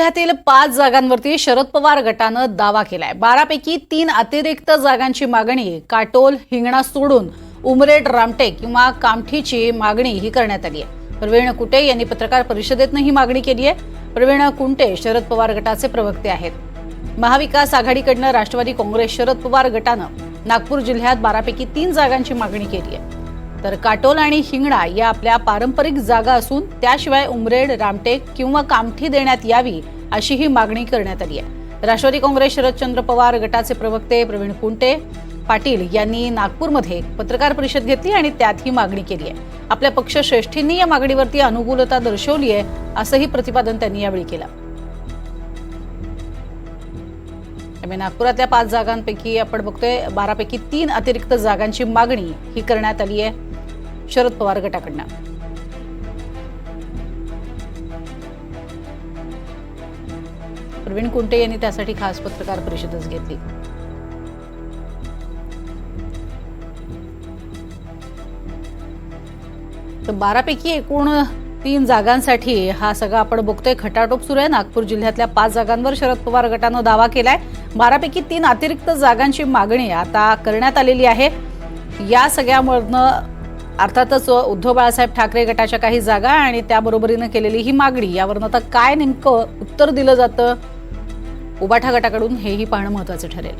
जिल्ह्यातील पाच जागांवरती शरद पवार गटानं दावा केलाय. बारापैकी तीन अतिरिक्त जागांची मागणी काटोल हिंगणा सोडून उमरेड रामटेक किंवा कामठीची मागणी ही करण्यात आली आहे. प्रवीण कुटे यांनी पत्रकार परिषदेतनं ही मागणी केली आहे. प्रवीण कुंटे शरद पवार गटाचे प्रवक्ते आहेत. महाविकास आघाडीकडनं राष्ट्रवादी काँग्रेस शरद पवार गटानं नागपूर जिल्ह्यात बारापैकी तीन जागांची मागणी केली आहे. तर काटोल आणि हिंगणा या आपल्या पारंपरिक जागा असून त्याशिवाय उमरेड रामटेक किंवा कामठी देण्यात यावी अशी ही मागणी करण्यात आली आहे. राष्ट्रवादी काँग्रेस शरदचंद्र पवार गटाचे प्रवक्ते प्रवीण कुंटे पाटील यांनी नागपूरमध्ये पत्रकार परिषद घेतली आणि त्यात ही मागणी केली आहे. आपल्या पक्षश्रेष्ठींनी या मागणीवरती अनुकूलता दर्शवली आहे असंही प्रतिपादन त्यांनी यावेळी केलं. त्यामुळे नागपुरातल्या पाच जागांपैकी आपण बघतोय बारापैकी तीन अतिरिक्त जागांची मागणी ही करण्यात आली आहे. शरद पवार गटाकडनं. प्रवीण कुंटे यांनी त्यासाठी खास पत्रकार परिषदच घेतली. तर बारापैकी एकूण तीन जागांसाठी हा सगळा आपण बघतोय. खटाटोप सुरू आहे. नागपूर जिल्ह्यातल्या पाच जागांवर शरद पवार गटानं दावा केलाय. बारापैकी तीन अतिरिक्त जागांची मागणी आता करण्यात आलेली आहे. या सगळ्यामधनं अर्थातच उद्धव बाळासाहेब ठाकरे गटाच्या काही जागा आणि त्याबरोबरीनं केलेली ही मागणी यावरनं आता काय नेमकं उत्तर दिलं जातं? उबाठा गटाकडून हेही पाहणं महत्वाचं ठरेल.